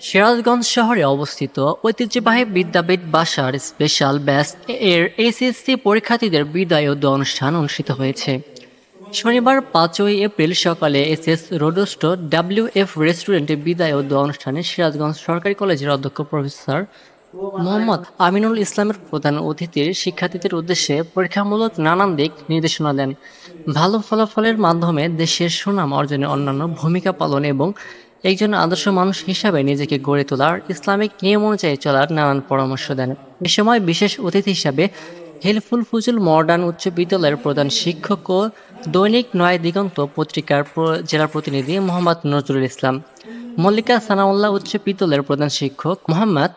সিরাজগঞ্জ শহরে অবস্থিত ঐতিহ্যবাহী বিদ্যাপীঠ বাসার স্পেশাল ব্যাচ এর এসএসসি পরীক্ষার্থীদের বিদায় ও অনুষ্ঠান অনুষ্ঠিত হয়েছে। শনিবার পাঁচই এপ্রিল সকালে এস এস রোডস্ট ডাব্লিউ এফ রেস্টুরেন্টে বিদায় ও অনুষ্ঠানে সিরাজগঞ্জ সরকারি কলেজের অধ্যক্ষ প্রফেসর মোহাম্মদ আমিনুল ইসলামের প্রধান অতিথির শিক্ষার্থীদের উদ্দেশ্যে পরীক্ষামূলক নানান দিক নির্দেশনা দেন। ভালো ফলাফলের মাধ্যমে দেশের সুনাম অর্জনে অন্যান্য ভূমিকা পালন এবং একজন আদর্শ মানুষ হিসাবে নিজেকে গড়ে তোলার ইসলামিক নিয়ম অনুযায়ী চলার নানান পরামর্শ দেন। এ সময় বিশেষ অতিথি হিসাবে হেলফুল ফুজুল মডার্ন উচ্চ বিদ্যালয়ের প্রধান শিক্ষক ও দৈনিক নয় দিগন্ত পত্রিকার জেলা প্রতিনিধি মোহাম্মদ নজরুল ইসলাম, মল্লিকা সানাউল্লাহ উচ্চ বিদ্যালয়ের প্রধান শিক্ষক মোহাম্মদ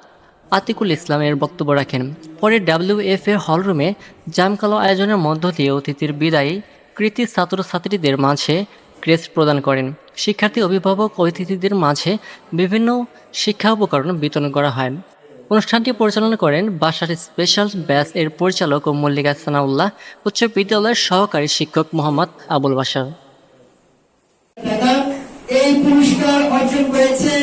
আতিকুল ইসলামের বক্তব্য রাখেন। পরে ডাব্লিউএফ এর হলরুমে জামকালো আয়োজনের মধ্য দিয়ে অতিথির বিদায়ী কৃতি ছাত্রছাত্রীদের মাঝে ক্রেস্ট প্রদান করেন। শিক্ষার্থী, অভিভাবক, অতিথিদের মাঝে বিভিন্ন শিক্ষা উপকরণ বিতরণ করা হয়। অনুষ্ঠানটি পরিচালনা করেন বাসার স্পেশাল ব্যাচ এর পরিচালক ও মল্লিকা সানাউল্লাহ, উচ্চ বিদ্যালয়ের সহকারী শিক্ষক মোহাম্মদ আবুল বাসার এই পুরস্কার অর্জন করেছে